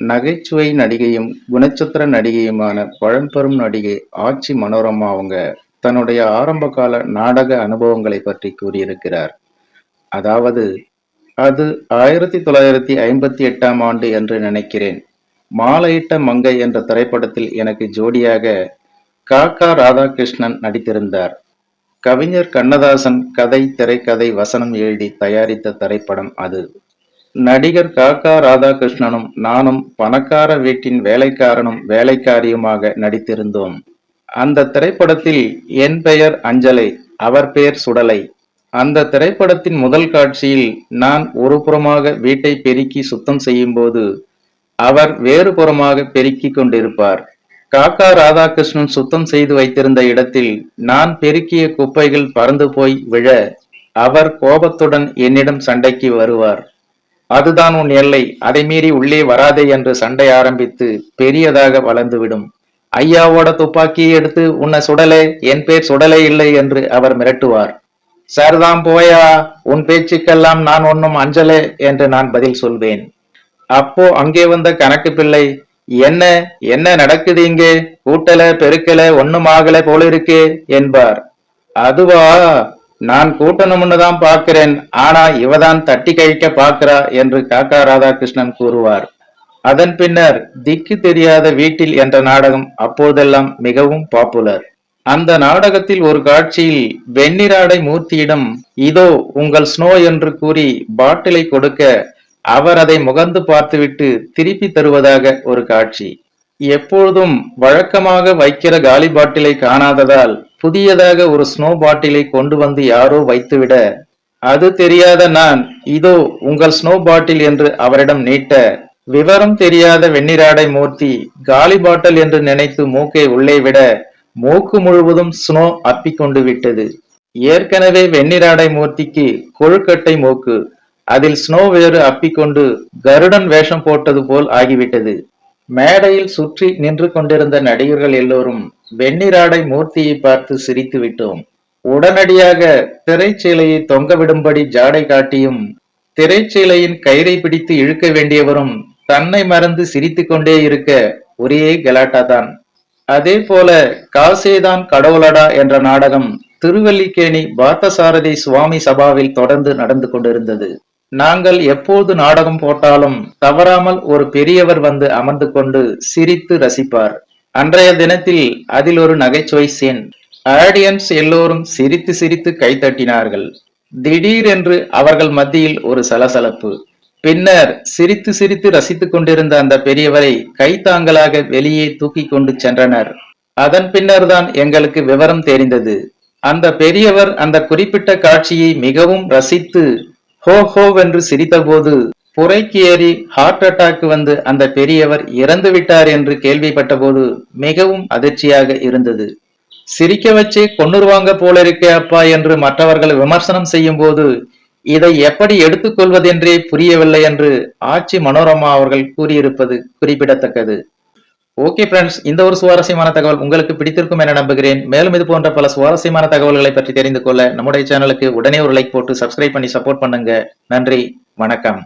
நகைச்சுவை நடிகையும் குணச்சித்திர நடிகையுமான பழம்பெரும் நடிகை ஆச்சி மனோரமா அவங்க தன்னுடைய ஆரம்பகால நாடக அனுபவங்களை பற்றி கூறியிருக்கிறார். அதாவது அது ஆயிரத்தி தொள்ளாயிரத்தி ஐம்பத்தி எட்டாம் ஆண்டு என்று நினைக்கிறேன். மாலையிட்ட மங்கை என்ற திரைப்படத்தில் எனக்கு ஜோடியாக காக்கா ராதாகிருஷ்ணன் நடித்திருந்தார். கவிஞர் கண்ணதாசன் கதை திரைக்கதை வசனம் எழுதி தயாரித்த திரைப்படம் அது. நடிகர் காக்கா ராதாகிருஷ்ணனும் நானும் பணக்கார வீட்டின் வேலைக்காரனும் வேலைக்காரியுமாக நடித்திருந்தோம். அந்த திரைப்படத்தில் என் பெயர் அஞ்சலை அவர் பெயர் சுடலை. அந்த திரைப்படத்தின் முதல் காட்சியில் நான் ஒரு புறமாக வீட்டை பெருக்கி சுத்தம் செய்யும்போது அவர் வேறு புறமாக கொண்டிருப்பார். காக்கா ராதாகிருஷ்ணன் சுத்தம் செய்து வைத்திருந்த இடத்தில் நான் பெருக்கிய குப்பைகள் பறந்து போய் விழ அவர் கோபத்துடன் என்னிடம் சண்டைக்கு வருவார். அதுதான் உன் எல்லை. அதை மீறி உள்ளே வராதே என்று சண்டை ஆரம்பித்து பெரியதாக வளர்ந்துவிடும். ஐயாவோட துப்பாக்கியை எடுத்து உன்னை சுடலே என் பேர் சுடலே இல்லை என்று அவர் மிரட்டுவார். சரிதான் போயா உன் பேச்சுக்கெல்லாம் நான் ஒன்னும் அஞ்சலே என்று நான் பதில் சொல்வேன். அப்போ அங்கே வந்த கணக்கு பிள்ளை என்ன என்ன நடக்குது இங்கே? கூட்டல பெருக்கல ஒண்ணும் ஆகல போல இருக்கே என்பார். அதுவா நான் கூட்டணும்னு தான் பார்க்கிறேன் ஆனா இவதான் தட்டி கழிக்க பார்க்கிறா என்று காக்கா ராதாகிருஷ்ணன் கூறுவார். அதன் பின்னர் திக்கு தெரியாத வீட்டில் என்ற நாடகம் அப்போதெல்லாம் மிகவும் பாப்புலர் அந்த நாடகத்தில் ஒரு காட்சியில் வெண்ணிராடை மூர்த்தியிடம் இதோ உங்கள் ஸ்னோ என்று கூறி பாட்டிலை கொடுக்க அவர் அதை முகந்து பார்த்துவிட்டு திருப்பி தருவதாக ஒரு காட்சி. எப்பொழுதும் வழக்கமாக வைக்கிற காலி பாட்டிலை காணாததால் புதியதாக ஒரு ஸ்னோ பாட்டிலை கொண்டு வந்து யாரோ வைத்துவிட அது தெரியாத நான் இதோ உங்கள் ஸ்னோ பாட்டில் என்று அவரிடம் நீட்ட விவரம் தெரியாத வெண்ணிராடை மூர்த்தி காலி பாட்டில் என்று நினைத்து மூக்கை உள்ளே விட மூக்கு முழுவதும் ஸ்னோ அப்பிக்கொண்டு விட்டது. ஏற்கனவே வெண்ணிராடை மூர்த்திக்கு கொழுக்கட்டை மூக்கு அதில் ஸ்னோ வேறு அப்பிக்கொண்டு கருடன் வேஷம் போட்டது போல் ஆகிவிட்டது. மேடையில் சுற்றி நின்று கொண்டிருந்த நடிகர்கள் எல்லோரும் வெண்ணிராடை மூர்த்தியை பார்த்து சிரித்து விட்டோம். உடனடியாக திரைச்சீலையை தொங்கவிடும்படி ஜாடை காட்டியும் திரைச்சீலையின் கயிறை பிடித்து இழுக்க வேண்டியவரும் தன்னை மறந்து சிரித்துக் கொண்டே இருக்க ஒரே கலாட்டா தான் அதே போல காசேதான் கடவுளடா என்ற நாடகம் திருவல்லிக்கேணி பார்த்தசாரதி சுவாமி சபாவில் தொடர்ந்து நடந்து கொண்டிருந்தது. நாங்கள் எப்போது நாடகம் போட்டாலும் தவறாமல் ஒரு பெரியவர் வந்து அமர்ந்து கொண்டு சிரித்து ரசிப்பார். அன்றைய தினத்தில் அதில் ஒரு நகைச்சுவை சீன் ஆடியன்ஸ் எல்லோரும் சிரித்து சிரித்து கைத்தட்டினார்கள் திடீரென்று அவர்கள் மத்தியில் ஒரு சலசலப்பு. பின்னர் சிரித்து சிரித்து ரசித்துக் கொண்டிருந்த அந்த பெரியவரை கைத்தாங்கலாக வெளியே தூக்கி கொண்டு சென்றனர். அதன் பின்னர் தான் எங்களுக்கு விவரம் தெரிந்தது. அந்த பெரியவர் அந்த குறிப்பிட்ட காட்சியை மிகவும் ரசித்து ஹோ ஹோ வென்று சிரித்தபோது புரைக்கு ஏறி ஹார்ட் அட்டாக் வந்து அந்த பெரியவர் இறந்து விட்டார் என்று கேள்விப்பட்ட போது மிகவும் அதிர்ச்சியாக இருந்தது. சிரிக்க வச்சு கொன்னுருவாங்க போல இருக்கே அப்பா என்று மற்றவர்கள் விமர்சனம் செய்யும் போது இதை எப்படி எடுத்துக்கொள்வதென்றே புரியவில்லை என்று ஆட்சி மனோரமா அவர்கள் கூறியிருப்பது குறிப்பிடத்தக்கது. ஓகே ஃப்ரெண்ட்ஸ் இந்த ஒரு சுவாரஸ்யமான தகவல் உங்களுக்கு பிடித்திருக்கும் என நம்புகிறேன். மேலும் இது போன்ற பல சுவாரஸ்யமான தகவல்களை பற்றி தெரிந்து கொள்ள நம்முடைய சேனலுக்கு உடனே ஒரு லைக் போட்டு சப்ஸ்கிரைப் பண்ணி சப்போர்ட் பண்ணுங்க. நன்றி. வணக்கம்.